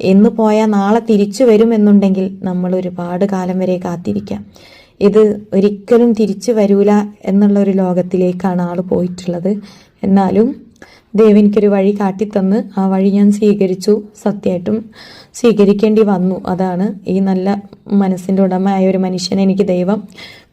ഇന്ന് പോയാൽ നാളെ തിരിച്ചു വരുമെന്നുണ്ടെങ്കിൽ നമ്മൾ ഒരുപാട് കാലം വരെ കാത്തിരിക്കാം. ഇത് ഒരിക്കലും തിരിച്ചു വരൂല എന്നുള്ള ഒരു ലോകത്തിലേക്കാണ് ആൾ പോയിട്ടുള്ളത്. എന്നാലും ദൈവം എനിക്കൊരു വഴി കാട്ടിത്തന്ന് ആ വഴി ഞാൻ സ്വീകരിച്ചു. സത്യമായിട്ടും സ്വീകരിക്കേണ്ടി വന്നു. അതാണ് ഈ നല്ല മനസ്സിന്റെ ഉടമയായ ഒരു മനുഷ്യനെ എനിക്ക് ദൈവം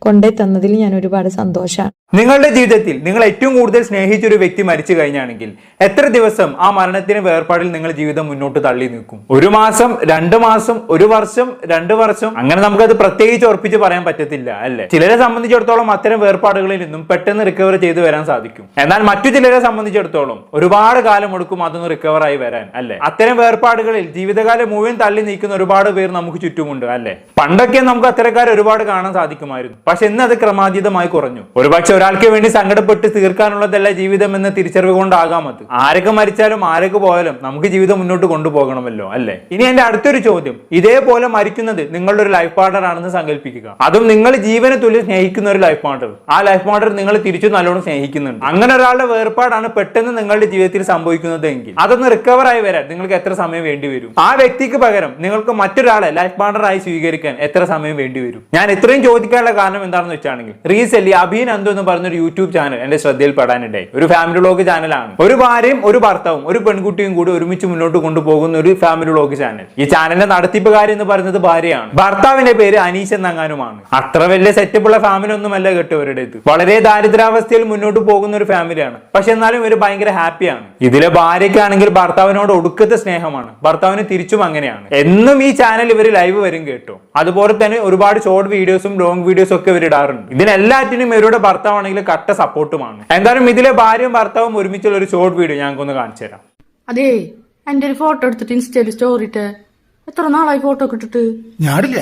കൊണ്ടേ തന്നതിൽ ഞാൻ ഒരുപാട് സന്തോഷമാണ് നിങ്ങളുടെ ജീവിതത്തിൽ നിങ്ങൾ ഏറ്റവും കൂടുതൽ സ്നേഹിച്ച ഒരു വ്യക്തി മരിച്ചു കഴിഞ്ഞാണെങ്കിൽ എത്ര ദിവസം ആ മരണത്തിന് വേർപാടിൽ നിങ്ങൾ ജീവിതം മുന്നോട്ട് തള്ളി നിൽക്കും? ഒരു മാസം രണ്ട് മാസം ഒരു വർഷം രണ്ട് വർഷം? അങ്ങനെ നമുക്കത് പ്രത്യേകിച്ച് ഉറപ്പിച്ച് പറയാൻ പറ്റത്തില്ല അല്ലെ? ചിലരെ സംബന്ധിച്ചിടത്തോളം അത്തരം വേർപാടുകളിൽ നിന്നും പെട്ടെന്ന് റിക്കവർ ചെയ്തു വരാൻ സാധിക്കും. എന്നാൽ മറ്റു ചിലരെ സംബന്ധിച്ചിടത്തോളം ഒരുപാട് കാലം എടുക്കും അതൊന്ന് റിക്കവർ ആയി വരാൻ അല്ലെ? അത്തരം വേർപാടുകളിൽ ജീവിതകാലം മുഴുവൻ തള്ളി നീക്കുന്ന ഒരുപാട് പേർ നമുക്ക് ചുറ്റുമുണ്ട് അല്ലെ? പണ്ടൊക്കെ നമുക്ക് അത്തരക്കാരെ ഒരുപാട് കാണാൻ സാധിക്കുമായിരുന്നു. പക്ഷെ ഇന്ന് അത് ക്രമാതീതമായി കുറഞ്ഞു. ഒരുപക്ഷെ ഒരാൾക്ക് വേണ്ടി സങ്കടപ്പെട്ട് തീർക്കാനുള്ളതല്ല ജീവിതം എന്ന തിരിച്ചറിവ് കൊണ്ടാകാം അത്. ആരൊക്കെ മരിച്ചാലും ആരൊക്കെ പോയാലും നമുക്ക് ജീവിതം മുന്നോട്ട് കൊണ്ടുപോകണമല്ലോ അല്ലേ? ഇനി എന്റെ അടുത്തൊരു ചോദ്യം. ഇതേപോലെ മരിക്കുന്നത് നിങ്ങളുടെ ഒരു ലൈഫ് പാർട്ണർ ആണെന്ന് സങ്കല്പിക്കുക അതും നിങ്ങൾ ജീവനെ തുല്യം സ്നേഹിക്കുന്ന ഒരു ലൈഫ് പാർട്ണർ ആ ലൈഫ് പാർട്ണർ നിങ്ങൾ തിരിച്ചു നല്ലോണം സ്നേഹിക്കുന്നുണ്ട്. അങ്ങനെ ഒരാളുടെ വേർപാടാണ് പെട്ടെന്ന് നിങ്ങളുടെ ജീവിതത്തിൽ സംഭവിക്കുന്നത് എങ്കിൽ അതൊന്ന് റിക്കവർ ആയി വരാൻ നിങ്ങൾക്ക് എത്ര സമയം വേണ്ടി വരും? ആ വ്യക്തിക്ക് പകരം നിങ്ങൾക്ക് മറ്റൊരാളെ ലൈഫ് പാർട്ണറായി സ്വീകരിക്കാൻ എത്ര സമയം വേണ്ടി വരും? ഞാൻ ഇത്രയും ചോദിക്കാനുള്ള കാരണം എന്താണെന്ന് വെച്ചാണെങ്കിൽ റീസെല്ലി അഭിൻ അന്തു എന്ന് പറഞ്ഞൊരു യൂട്യൂബ് ചാനൽ എന്റെ ശ്രദ്ധയിൽ പെടാനിടയായി ഒരു ഫാമിലി വ്ളോഗ് ചാനലാണ് ഒരു ഭാര്യയും ഒരു ഭർത്താവും ഒരു പെൺകുട്ടിയും കൂടി ഒരുമിച്ച് മുന്നോട്ട് കൊണ്ടുപോകുന്ന ഒരു ഫാമിലി വ്ളോഗ് ചാനൽ ഈ ചാനലിന്റെ നടത്തിപ്പുകാരി എന്ന് പറയുന്നത് ഭാര്യയാണ്. ഭർത്താവിന്റെ പേര് അനീഷ് എന്നങ്ങാനുമാണ്. അത്ര വലിയ സെറ്റപ്പ് ഉള്ള ഫാമിലി ഒന്നുമല്ല കേട്ടവരുടേത് വളരെ ദാരിദ്രാവസ്ഥയിൽ മുന്നോട്ട് പോകുന്ന ഒരു ഫാമിലിയാണ് പക്ഷെ എന്നാലും ഇവർ ഭയങ്കര ഹാപ്പിയാണ് ഇതിലെ ഭാര്യയ്ക്കാണെങ്കിൽ ഭർത്താവിനോട് ഒടുക്കത്തെ സ്നേഹമാണ്. ഭർത്താവിന് തിരിച്ചും അങ്ങനെയാണ്. എന്നും ഈ ചാനൽ ഇവർ ലൈവ് വരും കേട്ടോ. അതുപോലെ തന്നെ ഒരുപാട് ഷോർട്ട് വീഡിയോസും ലോങ് വീഡിയോസും ഒക്കെ ഇവർ ഇടാറുണ്ട് ഇതിനെല്ലാറ്റിനും ഇവരുടെ ഭർത്താവാണെങ്കിൽ കട്ട സപ്പോർട്ടുമാണ്. എന്തായാലും ഇതിലെ ഭാര്യയും ഭർത്താവും ഒരുമിച്ചുള്ള ഒരു ഷോർട്ട് വീഡിയോ ഞങ്ങൾക്കൊന്ന് കാണിച്ചു തരാം. അതേ എന്റെ ഒരു ഫോട്ടോ എടുത്തിട്ട് ഇൻസ്റ്റയിൽ സ്റ്റോറി ഇട്ട് എത്ര നാളായി ഫോട്ടോ കിട്ടിട്ട് ഇട്ടിട്ട്? ഞാടില്ല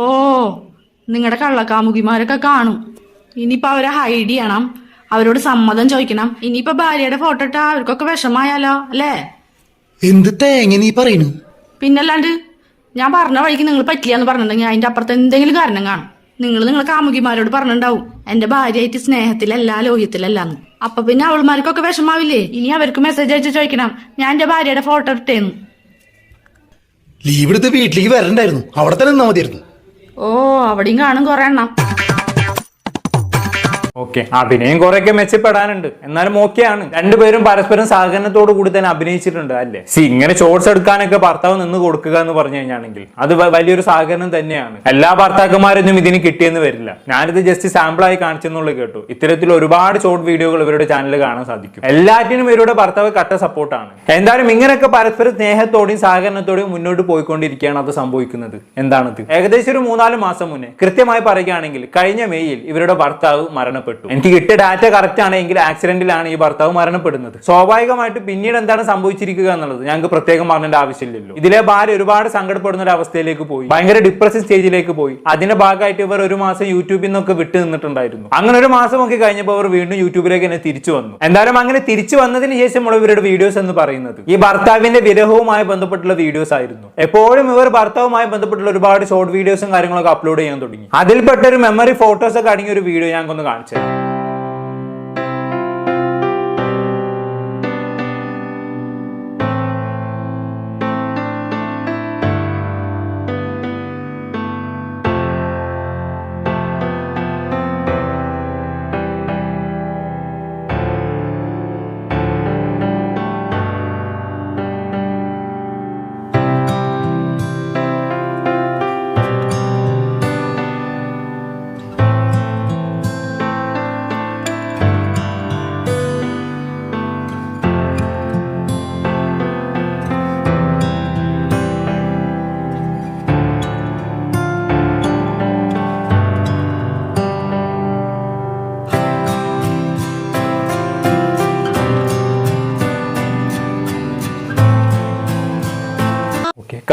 ഓ നിങ്ങളുടെ കള്ളക്കാമുകിമാരൊക്കെ കാണും. ഇനിയിപ്പോ അവരെ ഹൈഡ് ചെയ്യണം. അവരോട് സമ്മതം ചോദിക്കണം. ഇനിയിപ്പോ ഭാര്യയുടെ ഫോട്ടോ ഇട്ടാ അവർക്കൊക്കെ വിഷമായാലോ അല്ലേ? എന്ത് തേങ്ങ നീ പറയുന്നു പിന്നല്ലാണ്ട് ഞാൻ പറഞ്ഞ വഴിക്ക് നിങ്ങൾ പറ്റില്ല പറഞ്ഞിട്ടുണ്ടെങ്കിൽ അതിന്റെ അപ്പുറത്ത് എന്തെങ്കിലും കാരണം കാണും. നിങ്ങൾ നിങ്ങളെ കാമുകിമാരോട് പറഞ്ഞിട്ടുണ്ടാവും. എന്റെ ഭാര്യയായിട്ട് സ്നേഹത്തിലല്ല ലോഹ്യത്തിലല്ല എന്ന് അപ്പൊ പിന്നെ അവൾമാർക്കൊക്കെ വിഷമാവില്ലേ? ഇനി അവർക്ക് മെസ്സേജ് അയച്ച് ചോദിക്കണം. ഞാൻ എന്റെ ഭാര്യയുടെ ഫോട്ടോ ഇട്ടേന്ന് ലീവ് എടുത്ത് വീട്ടിലേക്ക് വരണ്ടായിരുന്നു. അവിടെ തന്നെ നിന്നാ മതിയായിരുന്നു. ഓ അവിടെയും കാണും കൊറേ എണ്ണം. ഓക്കെ. അഭിനയം കുറെയൊക്കെ മെച്ചപ്പെടാനുണ്ട്. എന്നാലും ഓക്കെയാണ്. രണ്ടുപേരും പരസ്പരം സഹകരണത്തോടു കൂടി തന്നെ അഭിനയിച്ചിട്ടുണ്ട് അല്ലേ? സി ഇങ്ങനെ ഷോർട്സ് എടുക്കാനൊക്കെ ഭർത്താവ് നിന്ന് കൊടുക്കുക എന്ന് പറഞ്ഞു കഴിഞ്ഞാണെങ്കിൽ അത് വലിയൊരു സഹകരണം തന്നെയാണ്. എല്ലാ ഭർത്താക്കന്മാരൊന്നും ഇതിന് കിട്ടിയെന്ന് വരില്ല. ഞാനിത് ജസ്റ്റ് സാമ്പിളായി കാണിച്ചെന്നുള്ളത് കാണിച്ചെന്നുള്ളൂ കേട്ടു. ഇത്തരത്തിൽ ഒരുപാട് ഷോർട്ട് വീഡിയോകൾ ഇവരുടെ ചാനലിൽ കാണാൻ സാധിക്കും. എല്ലാറ്റിനും ഇവരുടെ ഭർത്താവ് കട്ട സപ്പോർട്ടാണ് എന്തായാലും ഇങ്ങനെയൊക്കെ പരസ്പര സ്നേഹത്തോടെയും സഹകരണത്തോടെയും മുന്നോട്ട് പോയിക്കൊണ്ടിരിക്കുകയാണ് അത് സംഭവിക്കുന്നത്. എന്താണത്? ഏകദേശം ഒരു മൂന്നാൽ മാസം മുന്നേ. കൃത്യമായി പറയുകയാണെങ്കിൽ കഴിഞ്ഞ മെയ്യിൽ ഇവരുടെ ഭർത്താവ് മരണപ്പെട്ടു. എനിക്ക് കിട്ടിയ ഡാറ്റ കറക്റ്റ് ആണെങ്കിൽ ആക്സിഡന്റിലാണ് ഈ ഭർത്താവ് മരണപ്പെടുന്നത്. സ്വാഭാവികമായിട്ട് പിന്നീട് എന്താണ് സംഭവിച്ചിരിക്കുക എന്നുള്ളത് ഞങ്ങൾക്ക് പ്രത്യേകം പറഞ്ഞേണ്ട ആവശ്യമില്ലല്ലോ. ഇതിലെ ഭാര്യ ഒരുപാട് സങ്കടപ്പെടുന്ന ഒരു അവസ്ഥയിലേക്ക് പോയി. ഭയങ്കര ഡിപ്രഷൻ സ്റ്റേജിലേക്ക് പോയി. അതിന്റെ ഭാഗമായിട്ട് ഇവർ ഒരു മാസം യൂട്യൂബിൽ നിന്നൊക്കെ വിട്ടു നിന്നിട്ടുണ്ടായിരുന്നു. അങ്ങനെ ഒരു മാസം ഒക്കെ കഴിഞ്ഞപ്പോൾ അവർ വീണ്ടും യൂട്യൂബിലേക്ക് തന്നെ തിരിച്ചു വന്നു. എന്തായാലും അങ്ങനെ തിരിച്ചു വന്നതിന് ശേഷമുള്ള ഇവരുടെ വീഡിയോസ് എന്ന് പറയുന്നത്. ഈ ഭർത്താവിന്റെ വിരഹവുമായി ബന്ധപ്പെട്ടുള്ള വീഡിയോസ് ആയിരുന്നു. എപ്പോഴും ഇവർ ഭർത്താവുമായി ബന്ധപ്പെട്ടുള്ള ഒരുപാട് ഷോർട്ട് വീഡിയോസും കാര്യങ്ങളൊക്കെ അപ്ലോഡ് ചെയ്യാൻ തുടങ്ങി. അതിൽപ്പെട്ട ഒരു മെമ്മറി ഫോട്ടോസ് ഒക്കെ അടങ്ങിയ ഒരു വീഡിയോ ഞങ്ങൾക്കൊന്ന് കാണിച്ചു തരാം.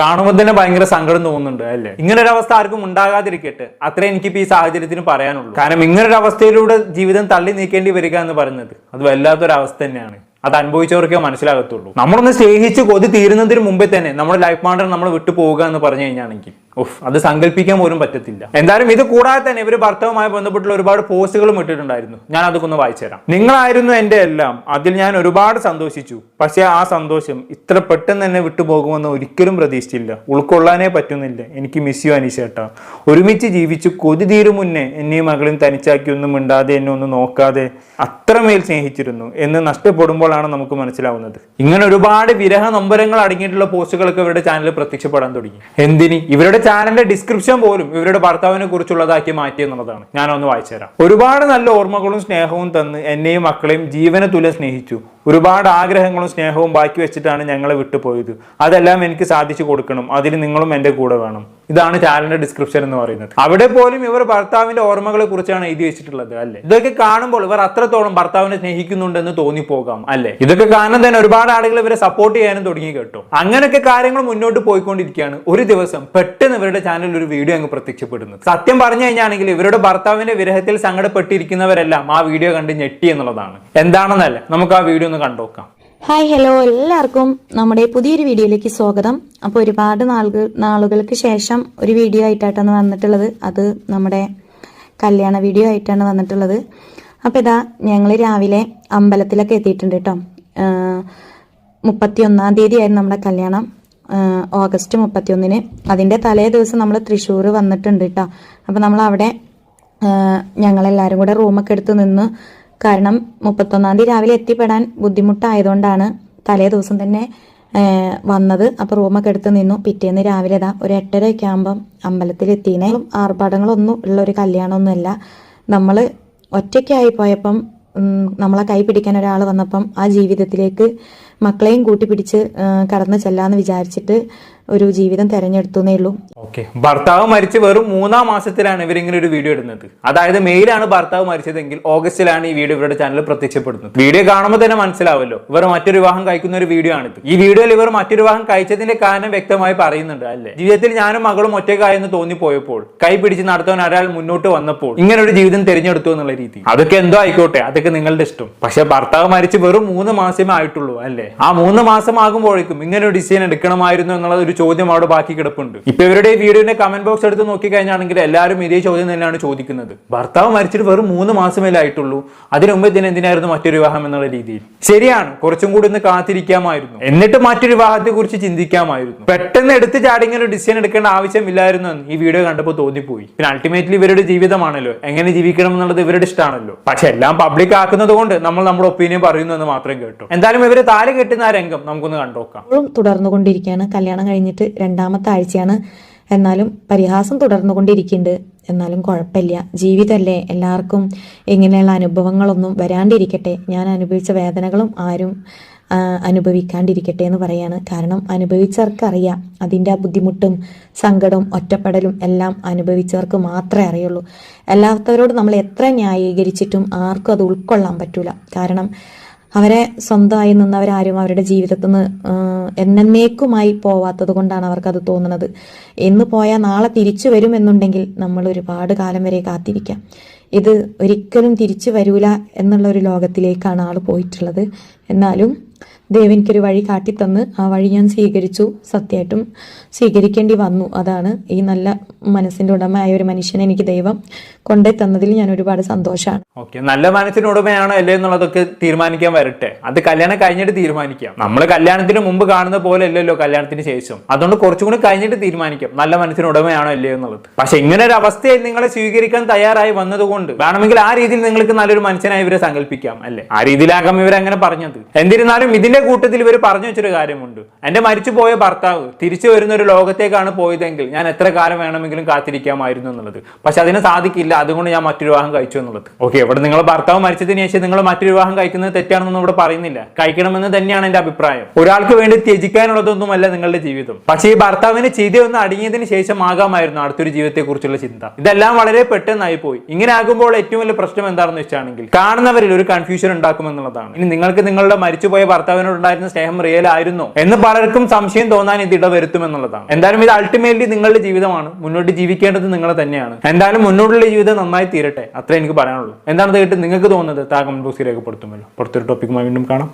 കാണുമ്പോൾ തന്നെ ഭയങ്കര സങ്കടം തോന്നുന്നുണ്ട് അല്ലേ? ഇങ്ങനെ ഒരു അവസ്ഥ ആർക്കും ഉണ്ടാകാതിരിക്കട്ടെ. അത്രേ എനിക്കിപ്പോ ഈ സാഹചര്യത്തിന് പറയാനുള്ളൂ. കാരണം ഇങ്ങനെ ഒരു അവസ്ഥയിലൂടെ ജീവിതം തള്ളി നീക്കേണ്ടി വരിക എന്ന് പറയുന്നത് അത് വല്ലാത്തൊരു അവസ്ഥ തന്നെയാണ്. അത് അനുഭവിച്ചവർക്കേ മനസ്സിലാകത്തുള്ളൂ. നമ്മളൊന്ന് സ്നേഹിച്ച് കൊതി തീരുന്നതിന് മുമ്പേ തന്നെ നമ്മുടെ ലൈഫ് പാർട്ണർ നമ്മൾ വിട്ടു പോവുക എന്ന് പറഞ്ഞു കഴിഞ്ഞാണെങ്കിൽ ഉഫ് അത് സങ്കല്പിക്കാൻ പോലും പറ്റത്തില്ല. എന്തായാലും ഇത് കൂടാതെ തന്നെ ഇവർ ഭർത്താവുമായി ബന്ധപ്പെട്ടുള്ള ഒരുപാട് പോസ്റ്റുകളും ഇട്ടിട്ടുണ്ടായിരുന്നു. ഞാൻ അതൊക്കെ ഒന്ന് വായിച്ചു തരാം. നിങ്ങളായിരുന്നു എന്റെ എല്ലാം. അതിൽ ഞാൻ ഒരുപാട് സന്തോഷിച്ചു. പക്ഷേ ആ സന്തോഷം ഇത്ര പെട്ടെന്ന് തന്നെ വിട്ടുപോകുമെന്ന് ഒരിക്കലും പ്രതീക്ഷിച്ചില്ല. ഉൾക്കൊള്ളാനേ പറ്റുന്നില്ല. എനിക്ക് മിസ് യു അനിശേട്ട ഒരുമിച്ച് ജീവിച്ചു കൊതി തീരും മുന്നേ എന്നെയും മകളും തനിച്ചാക്കി ഒന്നും മിണ്ടാതെ എന്നെ ഒന്നും നോക്കാതെ അത്രമേൽ സ്നേഹിച്ചിരുന്നു എന്ന് നഷ്ടപ്പെടുമ്പോഴാണ് നമുക്ക് മനസ്സിലാവുന്നത്. ഇങ്ങനെ ഒരുപാട് വിരഹ നമ്പരങ്ങൾ അടങ്ങിയിട്ടുള്ള പോസ്റ്റുകളൊക്കെ ഇവരുടെ ചാനലിൽ പ്രത്യക്ഷപ്പെടാൻ തുടങ്ങി. എന്തിന്? ഇവരുടെ ചാനലിന്റെ ഡിസ്ക്രിപ്ഷൻ പോലും ഇവരുടെ ഭർത്താവിനെ കുറിച്ചുള്ളതാക്കി മാറ്റി എന്നുള്ളതാണ്. ഞാനൊന്ന് വായിച്ചു തരാം ഒരുപാട് നല്ല ഓർമ്മകളും സ്നേഹവും തന്ന് എന്നെയും മക്കളെയും ജീവന തുല്യം സ്നേഹിച്ചു. ഒരുപാട് ആഗ്രഹങ്ങളും സ്നേഹവും ബാക്കി വെച്ചിട്ടാണ് ഞങ്ങളെ വിട്ടുപോയത്. അതെല്ലാം എനിക്ക് സാധിച്ചു കൊടുക്കണം. അതിന് നിങ്ങളും എന്റെ കൂടെ വേണം. ഇതാണ് ചാനലിന്റെ ഡിസ്ക്രിപ്ഷൻ എന്ന് പറയുന്നത്. അവിടെ പോലും ഇവർ ഭർത്താവിന്റെ ഓർമ്മകളെ കുറിച്ചാണ് എഴുതി വെച്ചിട്ടുള്ളത് അല്ലെ? ഇതൊക്കെ കാണുമ്പോൾ ഇവർ അത്രത്തോളം ഭർത്താവിനെ സ്നേഹിക്കുന്നുണ്ടെന്ന് തോന്നിപ്പോകാം അല്ലെ? ഇതൊക്കെ കാരണം തന്നെ ഒരുപാട് ആളുകൾ ഇവരെ സപ്പോർട്ട് ചെയ്യാനും തുടങ്ങി കേട്ടോ. അങ്ങനെയൊക്കെ കാര്യങ്ങൾ മുന്നോട്ട് പോയിക്കൊണ്ടിരിക്കുകയാണ്. ഒരു ദിവസം പെട്ടെന്ന് ഇവരുടെ ചാനലിൽ ഒരു വീഡിയോ അങ്ങ് പ്രത്യക്ഷപ്പെടുന്നത് സത്യം പറഞ്ഞു കഴിഞ്ഞാണെങ്കിൽ ഇവരുടെ ഭർത്താവിന്റെ വിരഹത്തിൽ സങ്കടപ്പെട്ടിരിക്കുന്നവരെല്ലാം ആ വീഡിയോ കണ്ട് ഞെട്ടി എന്നുള്ളതാണ്. എന്താണെന്നല്ല നമുക്ക് ആ വീഡിയോ ഒന്ന് കണ്ടോക്കാം. ഹായ് ഹലോ എല്ലാവർക്കും നമ്മുടെ പുതിയൊരു വീഡിയോയിലേക്ക് സ്വാഗതം. അപ്പോൾ ഒരുപാട് നാളുകൾ നാളുകൾക്ക് ശേഷം ഒരു വീഡിയോ ആയിട്ടാണ് വന്നിട്ടുള്ളത്. അത് നമ്മുടെ കല്യാണ വീഡിയോ ആയിട്ടാണ് വന്നിട്ടുള്ളത്. അപ്പോൾ ഇതാ ഞങ്ങൾ രാവിലെ അമ്പലത്തിലൊക്കെ എത്തിയിട്ടുണ്ട് കേട്ടോ. മുപ്പത്തിയൊന്നാം തീയതി ആയിരുന്നു നമ്മുടെ കല്യാണം. ഓഗസ്റ്റ് മുപ്പത്തിയൊന്നിന്. അതിന്റെ തലേ ദിവസം നമ്മൾ തൃശ്ശൂർ വന്നിട്ടുണ്ട് കേട്ടോ. അപ്പോൾ നമ്മൾ അവിടെ ഞങ്ങളെല്ലാവരും കൂടെ റൂമൊക്കെ എടുത്ത് നിന്ന് കാരണം മുപ്പത്തൊന്നാം തീയതി രാവിലെ എത്തിപ്പെടാൻ ബുദ്ധിമുട്ടായതുകൊണ്ടാണ് തലേ ദിവസം തന്നെ വന്നത്. അപ്പോൾ റൂമൊക്കെ എടുത്ത് നിന്നു. പിറ്റേന്ന് രാവിലെ ഇതാ ഒരു എട്ടരയൊക്കെ ആകുമ്പം അമ്പലത്തിൽ എത്തിനെ ആർഭാടങ്ങളൊന്നും ഉള്ള ഒരു കല്യാണമൊന്നുമല്ല. നമ്മൾ ഒറ്റയ്ക്കായി പോയപ്പം നമ്മളെ കൈ പിടിക്കാൻ ഒരാൾ വന്നപ്പം ആ ജീവിതത്തിലേക്ക് മക്കളെയും കൂട്ടി പിടിച്ച് കടന്നു ചെല്ലാന്ന് വിചാരിച്ചിട്ട് ഒരു ജീവിതം തെരഞ്ഞെടുത്തുന്നേ ഉള്ളൂ. ഓക്കെ ഭർത്താവ് മരിച്ച് വെറും മൂന്നാം മാസത്തിലാണ് ഇവരിങ്ങനെ ഒരു വീഡിയോ ഇടുന്നത്. അതായത് മെയിലാണ് ഭർത്താവ് മരിച്ചതെങ്കിൽ ഓഗസ്റ്റിലാണ് ഈ വീഡിയോ ഇവരുടെ ചാനൽ പ്രത്യക്ഷപ്പെടുന്നത്. വീഡിയോ കാണുമ്പോൾ തന്നെ മനസ്സിലാവല്ലോ. ഇവർ മറ്റൊരു വിവാഹം കഴിക്കുന്ന ഒരു വീഡിയോ ആണിത്. ഈ വീഡിയോയിൽ ഇവർ മറ്റൊരു വിവാഹം കഴിച്ചതിന്റെ കാരണം വ്യക്തമായി പറയുന്നുണ്ട് അല്ലേ? ജീവിതത്തിൽ ഞാനും മകളും ഒറ്റക്കായെന്ന് തോന്നിപ്പോയപ്പോൾ കൈ പിടിച്ച് നടത്താൻ ഒരാൾ മുന്നോട്ട് വന്നപ്പോൾ ഇങ്ങനെ ഒരു ജീവിതം തിരഞ്ഞെടുത്തു എന്നുള്ള രീതി അതൊക്കെ എന്തോ ആയിക്കോട്ടെ. അതൊക്കെ നിങ്ങളുടെ ഇഷ്ടം. പക്ഷെ ഭർത്താവ് മരിച്ച് വെറും മൂന്ന് മാസമേ ആയിട്ടുള്ളൂ അല്ലേ? ആ മൂന്ന് മാസം ആകുമ്പോഴേക്കും ഇങ്ങനെ ഒരു ഡിസിഷൻ എടുക്കണമായിരുന്നു എന്നുള്ള ഒരു ചോദ്യം അവിടെ ബാക്കി കിടപ്പുണ്ട്. ഇപ്പൊ ഇവരുടെ വീഡിയോന്റെ കമന്റ് ബോക്സ് എടുത്ത് നോക്കിക്കഴിഞ്ഞാണെങ്കിൽ എല്ലാവരും ഇതേ ചോദ്യം തന്നെയാണ് ചോദിക്കുന്നത്. ഭർത്താവ് മരിച്ചിട്ട് വെറും മൂന്ന് മാസമേ ആയിട്ടുള്ളൂ. അതിനു മുമ്പ് ഇതിന് എന്തിനായിരുന്നു മറ്റൊരു വിവാഹം എന്നുള്ള രീതിയിൽ. ശരിയാണ് കുറച്ചും കൂടി ഒന്ന് കാത്തിരിക്കാമായിരുന്നു. എന്നിട്ട് മറ്റൊരു വിവാഹത്തെ കുറിച്ച് ചിന്തിക്കാമായിരുന്നു. പെട്ടെന്ന് എടുത്ത് ചാടി ഇങ്ങനെ ഒരു ഡിസിഷൻ എടുക്കേണ്ട ആവശ്യമില്ലായിരുന്നു എന്ന് ഈ വീഡിയോ കണ്ടപ്പോൾ തോന്നിപ്പോയി. പിന്നെ അൾട്ടിമേറ്റ്ലി ഇവരുടെ ജീവിതമാണല്ലോ. എങ്ങനെ ജീവിക്കണം എന്നുള്ളത് ഇവരുടെ ഇഷ്ടമാണല്ലോ. പക്ഷെ എല്ലാം പബ്ലിക് ആക്കുന്നത് കൊണ്ട് നമ്മൾ നമ്മുടെ ഒപ്പീനിയൻ പറയുന്നു എന്ന് മാത്രം കേട്ടു. എന്തായാലും ഇവർ താല കെട്ടുന്ന ആ രംഗം നമുക്കൊന്ന് കണ്ടോക്കാം. തുടർന്നുകൊണ്ടിരിക്കുകയാണ്. കല്യാണം കഴിഞ്ഞിട്ട് രണ്ടാമത്തെ ആഴ്ചയാണ്. എന്നാലും പരിഹാസം തുടർന്നുകൊണ്ടിരിക്കുന്നുണ്ട്. എന്നാലും കുഴപ്പമില്ല. ജീവിതമല്ലേ? എല്ലാവർക്കും ഇങ്ങനെയുള്ള അനുഭവങ്ങളൊന്നും വരാണ്ടിരിക്കട്ടെ. ഞാൻ അനുഭവിച്ച വേദനകളും ആരും അനുഭവിക്കാണ്ടിരിക്കട്ടെ എന്ന് പറയാണ്. കാരണം അനുഭവിച്ചവർക്കറിയാം. അതിന്റെ ആ ബുദ്ധിമുട്ടും സങ്കടവും ഒറ്റപ്പെടലും എല്ലാം അനുഭവിച്ചവർക്ക് മാത്രമേ അറിയുള്ളൂ. എല്ലാത്തവരോടും നമ്മൾ എത്ര ന്യായീകരിച്ചിട്ടും ആർക്കും അത് ഉൾക്കൊള്ളാൻ പറ്റൂല. കാരണം അവരെ സ്വന്തമായി നിന്നവരാരും അവരുടെ ജീവിതത്തിൽ നിന്ന് എന്നേക്കുമായി പോവാത്തത് കൊണ്ടാണ് അവർക്കത് തോന്നുന്നത്. എന്ന് പോയാൽ നാളെ തിരിച്ചു വരുമെന്നുണ്ടെങ്കിൽ നമ്മൾ ഒരുപാട് കാലം വരെ കാത്തിരിക്കാം. ഇത് ഒരിക്കലും തിരിച്ചു വരൂല എന്നുള്ള ഒരു ലോകത്തിലേക്കാണ് ആൾ പോയിട്ടുള്ളത്. എന്നാലും ദൈവം എനിക്കൊരു വഴി കാട്ടിത്തന്ന് ആ വഴി ഞാൻ സ്വീകരിച്ചു. സത്യമായിട്ടും സ്വീകരിക്കേണ്ടി വന്നു. അതാണ് ഈ നല്ല മനസ്സിന്റെ ഉടമയായ ഒരു മനുഷ്യനെ എനിക്ക് ദൈവം കൊണ്ടേ തന്നതിൽ ഞാൻ ഒരുപാട് സന്തോഷമാണ് ഓക്കെ നല്ല മനസ്സിന് ഉടമയാണോ അല്ലേ എന്നുള്ളതൊക്കെ തീരുമാനിക്കാൻ വരട്ടെ. അത് കല്യാണം കഴിഞ്ഞിട്ട് തീരുമാനിക്കാം. നമ്മൾ കല്യാണത്തിന് മുമ്പ് കാണുന്ന പോലെ അല്ലല്ലോ കല്യാണത്തിന് ശേഷം. അതുകൊണ്ട് കുറച്ചും കൂടി കഴിഞ്ഞിട്ട് തീരുമാനിക്കാം. നല്ല മനസ്സിന് ഉടമയാണോ അല്ലേ എന്നുള്ളത്. പക്ഷെ ഇങ്ങനെ ഒരു അവസ്ഥയിൽ നിങ്ങളെ സ്വീകരിക്കാൻ തയ്യാറായി വന്നതുകൊണ്ട് വേണമെങ്കിൽ ആ രീതിയിൽ നിങ്ങൾക്ക് നല്ലൊരു മനുഷ്യനായി ഇവരെ സങ്കല്പിക്കാം അല്ലെ? ആ രീതിയിലാകാം ഇവരങ്ങനെ പറഞ്ഞത്. എന്നിരുന്നാലും ഇതിന്റെ കൂട്ടത്തിൽ ഇവർ പറഞ്ഞു വെച്ചൊരു കാര്യമുണ്ട്. എന്റെ മരിച്ചുപോയ ഭർത്താവ് തിരിച്ചു വരുന്ന ഒരു ലോകത്തേക്കാണ് പോയതെങ്കിൽ ഞാൻ എത്ര കാലം വേണമെങ്കിലും കാത്തിരിക്കാമായിരുന്നു എന്നുള്ളത്. പക്ഷെ അതിന് സാധിക്കില്ല. അതുകൊണ്ട് ഞാൻ മറ്റൊരു വിവാഹം കഴിച്ചു എന്നുള്ളത്. ഓക്കെ ഇവിടെ നിങ്ങൾ ഭർത്താവ് മരിച്ചതിന് ശേഷം നിങ്ങൾ മറ്റൊരു വിവാഹം കഴിക്കുന്നത് തെറ്റാണെന്നൊന്നും ഇവിടെ പറയുന്നില്ല. കഴിക്കണമെന്ന് തന്നെയാണ് എന്റെ അഭിപ്രായം. ഒരാൾക്ക് വേണ്ടി ത്യജിക്കാനുള്ളതൊന്നുമല്ല നിങ്ങളുടെ ജീവിതം. പക്ഷെ ഈ ഭർത്താവിന് ചെയ്തൊന്ന് അടങ്ങിയതിന് ശേഷം ആകാമായിരുന്നു അടുത്തൊരു ജീവിതത്തെക്കുറിച്ചുള്ള ചിന്ത. ഇതെല്ലാം വളരെ പെട്ടെന്നായി പോയി. ഇങ്ങനെ ആകുമ്പോൾ ഏറ്റവും വലിയ പ്രശ്നം എന്താണെന്ന് വെച്ചാണെങ്കിൽ കാണുന്നവരിൽ ഒരു കൺഫ്യൂഷൻ ഉണ്ടാക്കുമെന്നുള്ളതാണ്. ഇനി നിങ്ങൾക്ക് നിങ്ങളുടെ മരിച്ചുപോയ ഭർത്താവിനോടുണ്ടായിരുന്ന സ്നേഹം റിയൽ ആയിരുന്നു എന്ന് പലർക്കും സംശയം തോന്നാൻ ഇത് ഇടവരുത്തുമെന്നുള്ളതാണ്. എന്തായാലും ഇത് അൾട്ടിമേറ്റ്ലി നിങ്ങളുടെ ജീവിതമാണ്. മുന്നോട്ട് ജീവിക്കേണ്ടത് നിങ്ങൾ തന്നെയാണ്. എന്തായാലും മുന്നോട്ടുള്ള ജീവിതം നന്നായി തീരട്ടെ. അത്രേ എനിക്ക് പറയാനുള്ളൂ. എന്താണ് കേട്ട് നിങ്ങൾക്ക് തോന്നുന്നത്? താ കമന്റ് ബോക്സിൽ രേഖപ്പെടുത്തുമല്ലോ. പുറത്തൊരു ടോപ്പിക്കുമായി വീണ്ടും കാണാം.